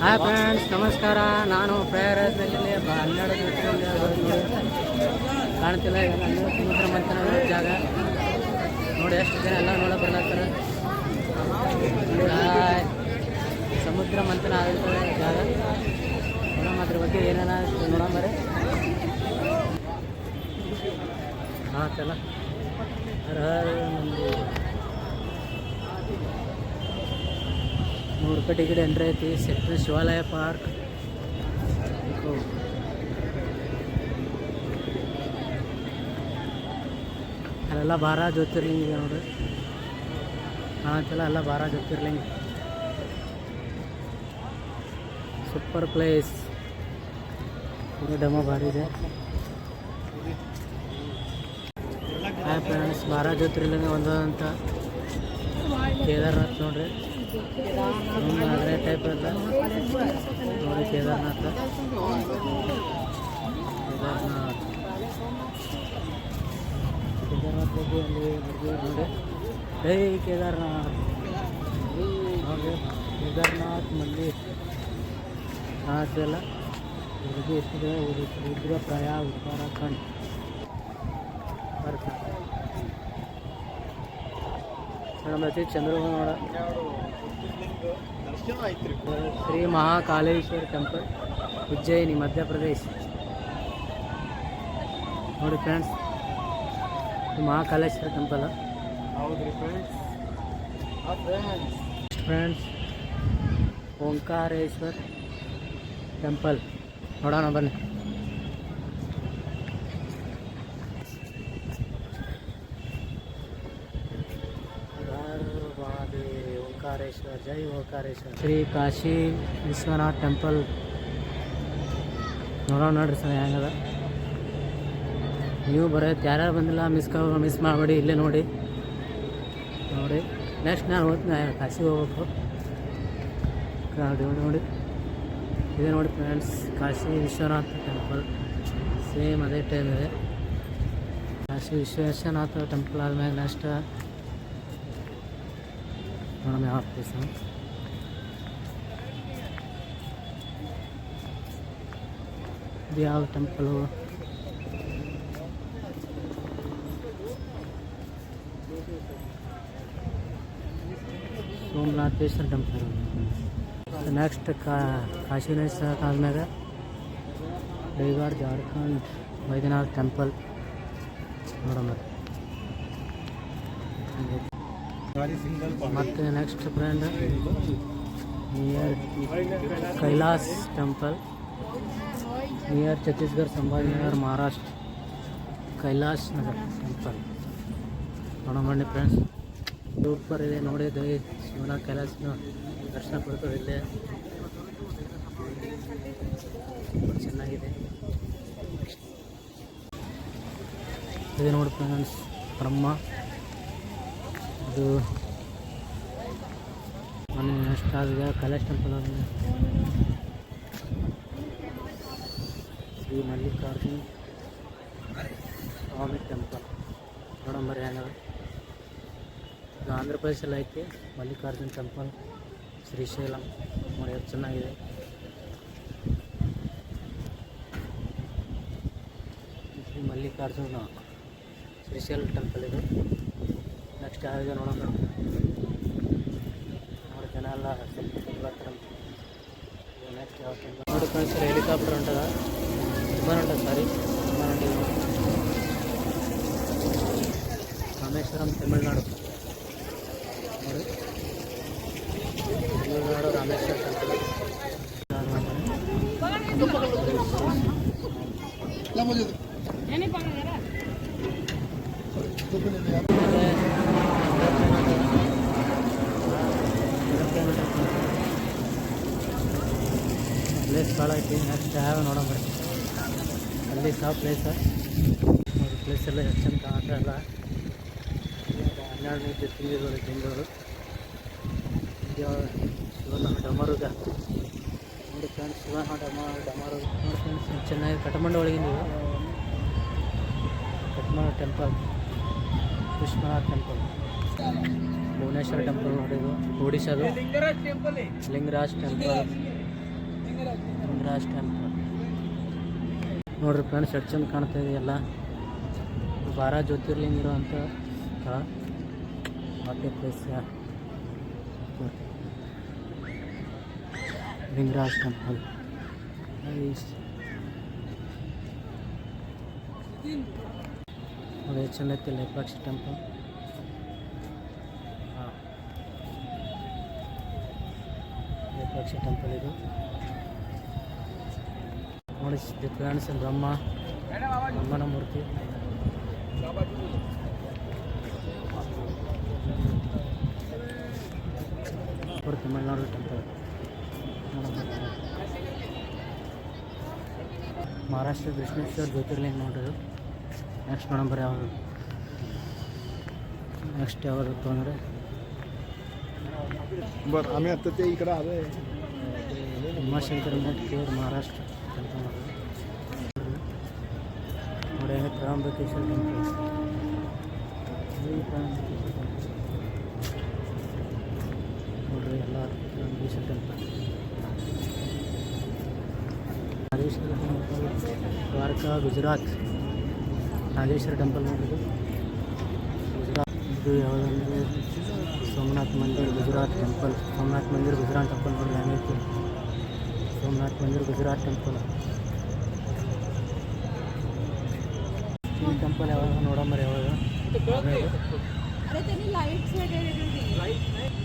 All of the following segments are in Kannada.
ಹಾಯ್ ಫ್ರೆಂಡ್ಸ್ ನಮಸ್ಕಾರ. ನಾನು ಪ್ರಯಾಗರಾಜ್ನಲ್ಲಿ ಹನ್ನೆರಡು ಕಾಣ್ತಿಲ್ಲ. ಈಗ ಹನ್ನೆರಡು ಸಮುದ್ರ ಮಂಥನ ಜಾಗ. ನೋಡಿ ಎಷ್ಟು ಜನ ಎಲ್ಲ ನೋಡೋ ಬರ್ಲಾಗ್ತಾರೆ ಸಮುದ್ರ ಮಂಥನ ಆಗಿರ್ತದೆ ಜಾಗ. ನೋಡಮ್ಮ, ಅದ್ರ ಬಗ್ಗೆ ಏನೇನ ನೋಡಂಬರಿ ಹಾಂ ಚಲ. ಅರ್ಹ ನಮ್ಮದು ನೂರು ರೂಪಾಯಿ ಟಿಕೆಟ್ ಎಂಟ್ರಿ ಐತಿ ಸೆಕ್ಟ್ರಿ ಶಿವಾಲಯ ಪಾರ್ಕ್. ಅಲ್ಲೆಲ್ಲ ಬಾರ ಜ್ಯೋತಿರ್ಲಿಂಗ ಇದೆ ನೋಡ್ರಿ ಕಾಣತ್ತಲ್ಲ ಎಲ್ಲ ಬಾರ ಜ್ಯೋತಿರ್ಲಿಂಗ. ಸೂಪರ್ ಪ್ಲೇಸ್ ಇದು ಡೆಮೋ ಭಾರಿ ಇದೆ. ಹಾಯ್ ಫ್ರೆಂಡ್ಸ್ ಬಾರ ಜ್ಯೋತಿರ್ಲಿಂಗ ಒಂದಂತ ಕೇದಾರ್ನಾಥ್ ನೋಡ್ರಿ. ಅದೇ ಟೈಪ್ ಎಲ್ಲ ನೋಡಿ ಕೇದಾರ್ನಾಥ. ಕೇದಾರ್ನಾಥ್ ಕೇದಾರ್ನಾಥ್ ಬಗ್ಗೆ ಅಲ್ಲಿ ಬರ್ತೀವಿ ನೋಡಿ ಜೈ ಕೇದಾರ್ನಾಥ್ ನೋಡಿ ಕೇದಾರನಾಥ್ ಮಂದಿರ ಅದೆಲ್ಲ ಹುಡುಗಿ ಎಷ್ಟಿದೆ ರುದ್ರಪ್ರಾಯ ಉತ್ತರಾಖಂಡ್ ಬರ್ತಾರೆ ನಮ್ಮ ಚಂದ್ರಭೂಮ ನೋಡ. ಶ್ರೀ ಮಹಾಕಾಲೇಶ್ವರ ಟೆಂಪಲ್ ಉಜ್ಜಯಿನಿ ಮಧ್ಯಪ್ರದೇಶ ನೋಡಿ friends Mahakaleshwar temple friends Omkareshwar temple ನೋಡೋಣ ಬನ್ನಿ. ಓಂಕಾರೇಶ್ವರ, ಜೈ ಓಂಕಾರೇಶ್ವರ. ಶ್ರೀ ಕಾಶಿ ವಿಶ್ವನಾಥ್ ಟೆಂಪಲ್. ನೋಡೋಣ ನೋಡ್ರಿ ಸರ್ ಹೆಂಗದ? ನೀವು ಬರೋದು ಯಾರ್ಯಾರು ಬಂದಿಲ್ಲ ಮಿಸ್ ಮಿಸ್ ಮಾಡಬೇಡಿ, ಇಲ್ಲೇ ನೋಡಿ. ನೋಡಿ ನೆಕ್ಸ್ಟ್ ನಾನು ಹೋಗ್ತೀನಿ ಕಾಶಿಗೆ ಹೋಗ್ಬೇಕು. ನೋಡಿ ನೋಡಿ. ಇದೆ ನೋಡಿ friends Kashi Vishwanath temple. Same ಅದೇ ಟೈಮ್ ಇದೆ. ಕಾಶಿ ವಿಶ್ವೇಶ್ವರನಾಥ ಟೆಂಪಲ್ ಆದಮೇಲೆ ನೆಕ್ಸ್ಟ್ ನೋಡೋಣ ಯಾವ ಪ್ಲೇಸ್ ಇದು ಯಾವ ಟೆಂಪಲು ಸೋಮನಾಥೇಶ್ವರ ಟೆಂಪಲ್ ನೆಕ್ಸ್ಟ್ ಕಾ ಕಾಶಿನೇಶ್ವರ ಆದ್ಮೇಲೆ ಬೈಗಾಡ್ ಜಾರ್ಖಂಡ್ ವೈದ್ಯನಾಥ್ ಟೆಂಪಲ್ ನೋಡೋಣ ಮತ್ತೆ next friend near Kailas temple near Chhattisgarh Sambhajinagar Maharashtra Kailas Nagar temple ಬನ್ನಿ ಫ್ರೆಂಡ್ಸ್ ಸೂಪರ್ ಇದೆ ನೋಡಿದ್ವಿ ಶಿವನ ಕೈಲಾಸನ ದರ್ಶನ ಪಡ್ಕೋ ಇಲ್ಲೇ. ಚೆನ್ನಾಗಿದೆ. ಇದೆ ನೋಡಿ ಫ್ರೆಂಡ್ಸ್ ಬ್ರಹ್ಮ. ಇದು ಮೊನ್ನೆ ಆಗಿದೆ ಕೈಲಾಸ್ ಟೆಂಪಲ್ ಶ್ರೀ ಮಲ್ಲಿಕಾರ್ಜುನ್ ಸ್ವಾಮಿ ಟೆಂಪಲ್ ನೋಡಂಬರಿ ಹೆಂಗದ ಇದು ಆಂಧ್ರ ಪ್ರದೇಶಲ್ಲಿ ಐತಿ, ಮಲ್ಲಿಕಾರ್ಜುನ್ ಟೆಂಪಲ್ ಶ್ರೀಶೈಲಂ. ನೋಡಿ ಚೆನ್ನಾಗಿದೆ. ಶ್ರೀ ಮಲ್ಲಿಕಾರ್ಜುನ ಶ್ರೀಶೈಲ ಟೆಂಪಲ್ ಇದು. ನೆಕ್ಸ್ಟ್ ಯಾವ್ದು ನೋಡೋಣ ನೋಡಿ ಜನ ಎಲ್ಲ ಬರ್ತಾರೆ ನೆಕ್ಸ್ಟ್ ಯಾವ ಟೆಂಪಲ್ ನೋಡಿ ಫ್ರೆಂಡ್ಸ್ ಹೆಲಿಕಾಪ್ಟರ್ ಹೊಂಟದ ವಿಮಾನ ಹೊಂಟದ ಸಾರಿ ವಿಮಾನ ಹೊಂಟಿದೆ ರಾಮೇಶ್ವರಂ ತಮಿಳ್ನಾಡು ನೋಡಿ ತಮಿಳ್ನಾಡು ರಾಮೇಶ್ವರ ಪ್ಲೇಸ್ ಭಾಳ ಐತಿ. ನೆಕ್ಸ್ಟ್ ಯಾವ ನೋಡೋಣ ಅಲ್ಲಿ ಸಹ ಪ್ಲೇಸ ನೋಡಿ ಪ್ಲೇಸ್ ಎಲ್ಲ ಎಷ್ಟು ಚಂದ ಎಲ್ಲ ಹನ್ನೆರಡು ನಿಮಿಷ ತಿಂಗಳು ತಿಂಗಳು ಶಿವನ ಡಮರುಗ. ನೋಡಿ ಫ್ರೆಂಡ್ಸ್ ಶಿವನ ಡಮ ಡಮರುಗ. ನೋಡಿ ಫ್ರೆಂಡ್ಸ್ ಚೆನ್ನಾಗಿ ಕಟಮಂಡ ನೀವು. Kathmandu temple Vishwanath temple Bhubaneswar temple ನೋಡಿದ್ದು ಒಡಿಶಾದು ಲಿಂಗರಾಜ್ ಟೆಂಪಲ್ ಲಿಂಗರಾಜ್ ಟೆಂಪಲ್ ನೋಡ್ರಿ ಫ್ರೆಂಡ್ಸ್ ಎಷ್ಟು ಚಂದ ಕಾಣ್ತಾ ಇದೆ ಎಲ್ಲ. ಬಾರ ಜ್ಯೋತಿರ್ಲಿಂಗ ಇರುವಂಥ ಸ್ಥಳ. ವಾಟರ್ ಪ್ಲೇಸ್ ಲಿಂಗರಾಜ್ ಟೆಂಪಲ್ ನೋಡಿ ಚೆಂದ ಐತಿ ಲೇಪಾಕ್ಷಿ ಟೆಂಪಲ್ ಲೇಪಾಕ್ಷಿ ಟೆಂಪಲ್ ಇದು. ನೋಡಿ ಫ್ರೆಂಡ್ಸ್ ಬ್ರಹ್ಮ ಬ್ರಹ್ಮನ ಮೂರ್ತಿ ನೋಡಿ ತಮಿಳ್ನಾಡು ಟೆಂಪಲ್ ಮಹಾರಾಷ್ಟ್ರ ಕೃಷ್ಣೇಶ್ವರ ಜ್ಯೋತಿರ್ಲಿಂಗ ನೋಡ್ರಿ ನೆಕ್ಸ್ಟ್ ನೋಡಂಬರ್ ಯಾವುದು ನೆಕ್ಸ್ಟ್ ಯಾವುದು ಅಂದರೆ बरं आम्ही आता ते इकडे आलोय ಉಮಾಶಂಕರ ಮಠ ಕೇರ್ ಮಹಾರಾಷ್ಟ್ರ ಟೆಂಪಲ್ ನೋಡಿ ಹೆಂಗೆ ತ್ರಾಂಬಕೇಶ್ವರ ಟೆಂಪಲ್ ನೋಡ್ರಿ ಎಲ್ಲ Trambakeshwar temple Nageshwar temple Dwarka Gujarat Nageshwar temple ನೋಡಿದ್ದು ಗುಜರಾತ್ ಇದು ಯಾವುದಂದ್ರೆ ಸೋಮನಾಥ್ ಮಂದಿರ್ ಗುಜರಾತ್ ಟೆಂಪಲ್ ಸೋಮನಾಥ್ ಮಂದಿರ್ ಗುಜರಾತ್ ಟೆಂಪಲ್ ನೋಡಿ ಹೆಂಗೈತಿ ಸೋಮನಾಥ್ ಮಂದಿರ್ ಗುಜರಾತ್ ಟೆಂಪಲ್ ಒಂದು ಟೆಂಪಲ್ ಯಾವಾಗ ನೋಡಂಬರ್ ಯಾವಾಗ?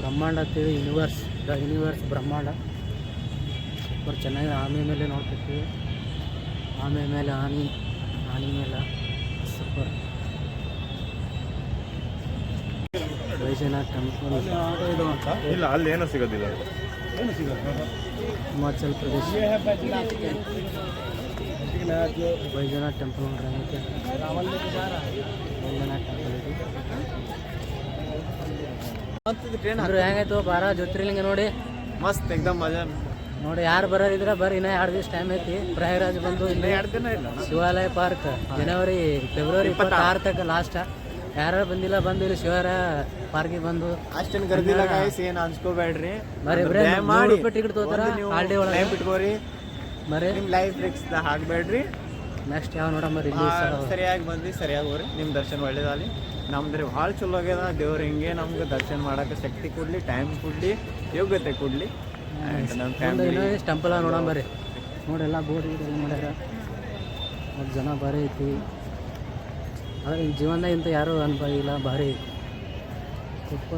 ಬ್ರಹ್ಮಾಂಡ ಅಂತೀವಿ ಯೂನಿವರ್ಸ್ ದ ಯೂನಿವರ್ಸ್ ಬ್ರಹ್ಮಾಂಡ. ಸೂಪರ್ ಚೆನ್ನಾಗಿ ಆಮೆ ಮೇಲೆ ನೋಡ್ತಿರ್ತೀವಿ. ಆಮೆ ಮೇಲೆ ಆನಿ ಆನಿ ಮೇಲೆ. ಸೂಪರ್ ವೈಜನಾಥ್ ಟೆಂಪಲ್ ಇಲ್ಲ ಅಲ್ಲಿ ಏನೋ ಸಿಗೋದಿಲ್ಲ. ಹಿಮಾಚಲ್ ಪ್ರದೇಶ. ವೈದ್ಯನಾಥ್ ಟೆಂಪಲ್ ನೋಡ್ರಿ ಹೆಂಗೈತೆ ವೈದ್ಯನಾಥ್ ಟೆಂಪಲ್ ಇದು ಅಂದ್ರೆ ಹೆಂಗಾಯ್ತು ಬಾರ ಜ್ಯೋತಿರ್ಲಿಂಗ ನೋಡಿ ಮಸ್ತ್ एकदम ಮಜಾ ನೋಡಿ ಯಾರು ಬರೋರಿದ್ರೆ ಬರ್ರಿ ಇನ್ನೂ ಎರಡು ದಿವಸ ಟೈಮ್ ಐತಿ ಪ್ರಯಾಗರಾಜ್ ಬಂದು ಇಲ್ಲಿ ಎರಡು ದಿನ ಇಲ್ಲ ಶಿವಾಲಯ ಪಾರ್ಕ್ ಜನವರಿ ಫೆಬ್ರವರಿ ಇಪ್ಪತ್ತಾರು ತನಕ ಲಾಸ್ಟ್ ಯಾರು ಬಂದಿಲ್ಲ ಬಂದು ಇಲ್ಲಿ ಶಿವರ ಪಾರ್ಕಿಗೆ ಬಂದು ಅಷ್ಟೇನು ಗರ್ದಿಲ್ಲ ಗಾಯ್ಸ್ ಏನು ಅನ್ಸ್ಕೋಬೇಡ್ರಿ ಬರೀ ಬರೀ ದಯ ನೂರು ಮಾಡಿ ರೂಪಾಯಿ ಟಿಕೆಟ್ ತಗೋತಾರ ಹಾಲ್ ಡೇ ಒಳಗೆ ಟೈಮ್ ಬರೀ ನಿಮ್ಮ ಲೈಫ್ ರಿಕ್ಸ್ ಹಾಕ್ಬೇಡ್ರಿ ನೆಕ್ಸ್ಟ್ ಯಾವ ನೋಡಮ್ಮ ಸರಿಯಾಗಿ ಬಂದು ಸರಿಯಾಗಿ ಹೋಗ್ರಿ. ನಿಮ್ಮ ದರ್ಶನ ಒಳ್ಳೇದಾಗಲಿ. ನಮ್ದು ಭಾಳ ಚಲೋ ಆಗ್ಯದ. ದೇವ್ರು ಹಿಂಗೆ ನಮ್ಗೆ ದರ್ಶನ ಮಾಡೋಕೆ ಶಕ್ತಿ ಕೊಡಲಿ ಟೈಮ್ ಕೊಡಲಿ ಯೋಗ್ಯತೆ ಕೊಡಲಿ. ನಮ್ಮ ಫ್ಯಾಮಿಲಿ ಟೆಂಪಲ್ ನೋಡೋಣ ಬರ್ರಿ ನೋಡಿ ಎಲ್ಲ ಬೋರ್ಡ್ ಗೀಡ್ ಮಾಡ್ಯಾರ? ಮತ್ತು ಜನ ಭಾರಿ ಐತಿ. ಆದರೆ ಜೀವನದಾಗ ಇಂಥ ಯಾರೂ ಅನುಭವ ಇಲ್ಲ ಭಾರಿ ತುಪ್ಪ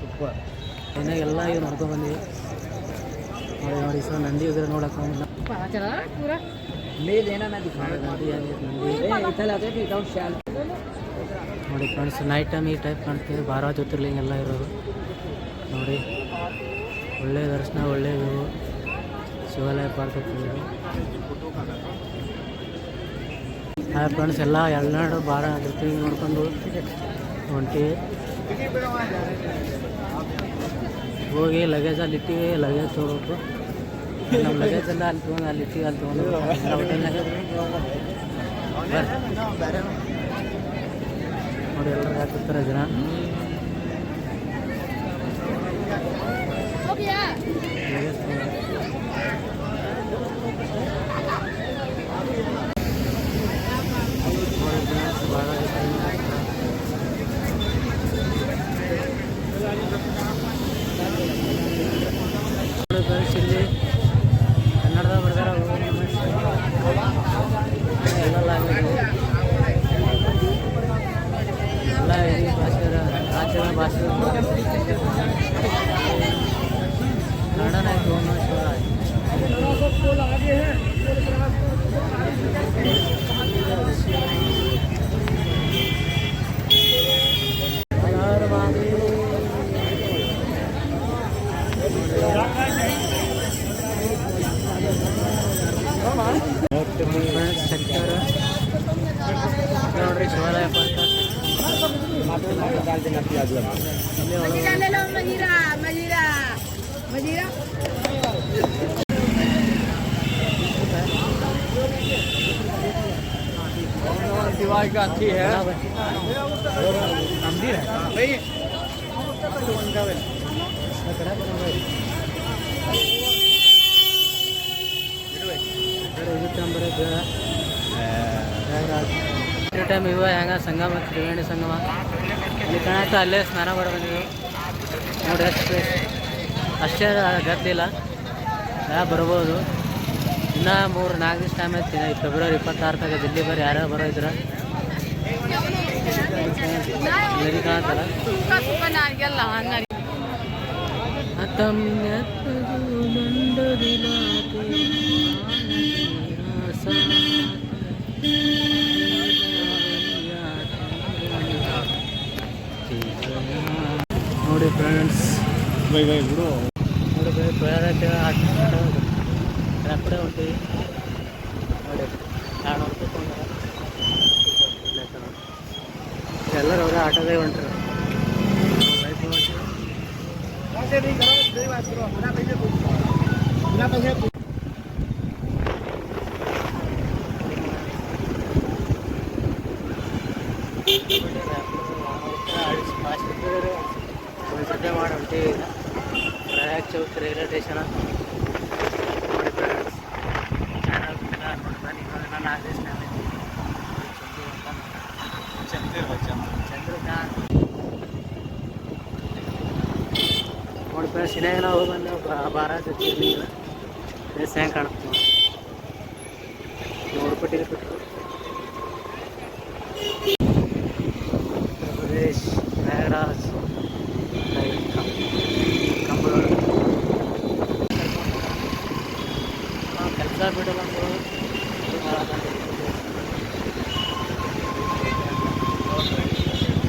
ತುಪ್ಪ. ಸೂಪರ್ ಏನಾಗ ಎಲ್ಲ ಈಗ ನೋಡ್ಕೊಂಡು ಬಂದೀವಿ. ನೋಡಿ ನೋಡಿ ನಂದಿ ಇದ್ರೆ ನೋಡಕ್ಕೆ ನೋಡಿ ಫ್ರೆಂಡ್ಸ್ ನೈಟ್ ಟೈಮ್ ಈ ಟೈಪ್ ಕಾಣ್ತೀವಿ ಬಾರ ಜ್ಯೋತಿರ್ಲಿಂಗ ಎಲ್ಲ ಇರೋದು. ನೋಡಿ ಒಳ್ಳೆಯ ದರ್ಶನ, ಒಳ್ಳೆ view Shivalaya park hi friends ಎಲ್ಲ ಎಳ್ನಾಡು ಬಾರ ಜ್ಯೋತಿರ್ಲಿಂಗ ನೋಡ್ಕೊಂಡು ಹೊಂಟಿ वो ये लगे जा लिटी ये लगे छोड़ो तो। हम लगे चला अल तो ना लिटी अल तो ना और ये लगा तो तरह जना हो गया ये மஜிரா மஜிரா மஜிரா शिवाय का अच्छी है मंदिर है ಟೈಮ್ ಇವ ಹೆಂಗ ಸಂಗಮ ತ್ರಿವೇಣಿ ಸಂಗಮ ಇಲ್ಲಿ ಕಾಣತ್ತ ಅಲ್ಲೇ ಸ್ನಾನ ಮಾಡಿ ಬಂದಿದ್ದು ನೋಡಿ ಅಷ್ಟು ಅಷ್ಟೇ ಗದ್ದಲಿಲ್ಲ ಬರ್ಬೋದು. ಇನ್ನೂ ಮೂರು ನಾಲ್ಕು ದಿವಸ ಟೈಮ್ ಐತಿ ಫೆಬ್ರವರಿ ಇಪ್ಪತ್ತಾರು ತಗ ದಿಲ್ಲಿ ಬರೀ ಯಾರ್ಯಾರು ಬರೋ ಇದ್ರ. ನದಿ ಕಾಣತ್ತಲ್ಲ ಕಡೆ ಹೊಂಟಿವಿ ನೋಡಿ ಎರಡು ರೂಪಾಯಿ ತೊಗೊಂಡಾರ ಎಲ್ಲರೂ ಅವರೇ ಆಟೋದೇ ಹೊಂಟ್ರು ಬೈಕ್ ಹೊಂಟಿವಿ ಒಂದು ಸದ್ಯ ಮಾಡಿ ಹೊಂಟಿವಿ ಈಗ ಪ್ರಯಾಗ್ ಚೌಕ್ ರೈಲ್ವೆ ಸ್ಟೇಷನ್ ನೋಡಿ ಫ್ರೆಂಡ್ಸ್ ಚಾನಲ್ ನೋಡಿ ಬನ್ನಿ ನೋಡಿ ನಾನು ಆದೇಶ ಚಂದ್ರಕಾಂತ್ ನೋಡಿ ಫ್ರೆಂಡ್ಸ್ ಇನ್ನಾಗ ನಾವು ಹೋಗಿ ಬಂದು ಬಾರ ಜೊತೆಯಲ್ಲಿ ಪ್ಲೇಸ್ ಹೆಂಗೆ ಕಾಣುತ್ತೆ ನೋಡಿ ನೂರು ರೂಪಾಯಿ ಟಿಕೆಟ್ ಕೊಟ್ಟು ಉತ್ತರ ಪ್ರದೇಶ್ ಪ್ರಯಾಗರಾಜ್ ಕಂಬಳೂರು ಕೆಲಸ ಬಿಡಲ್ಲ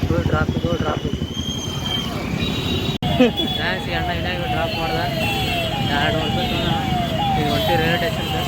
ಫುಲ್ ಟ್ರಾಫಿಕ್ ಟ್ರಾಫಿಕ್ ಥ್ಯಾಂಕ್ಸ್ ಅಣ್ಣ ಇನ್ನಾಗ ಡ್ರಾಪ್ ಮಾಡ್ದ. ಎರಡು ರೂಪಾಯಿ ಈಗ ಹೊಂಟಿ ರೈಲ್ವೆ ಸ್ಟೇಷನ್ಗೆ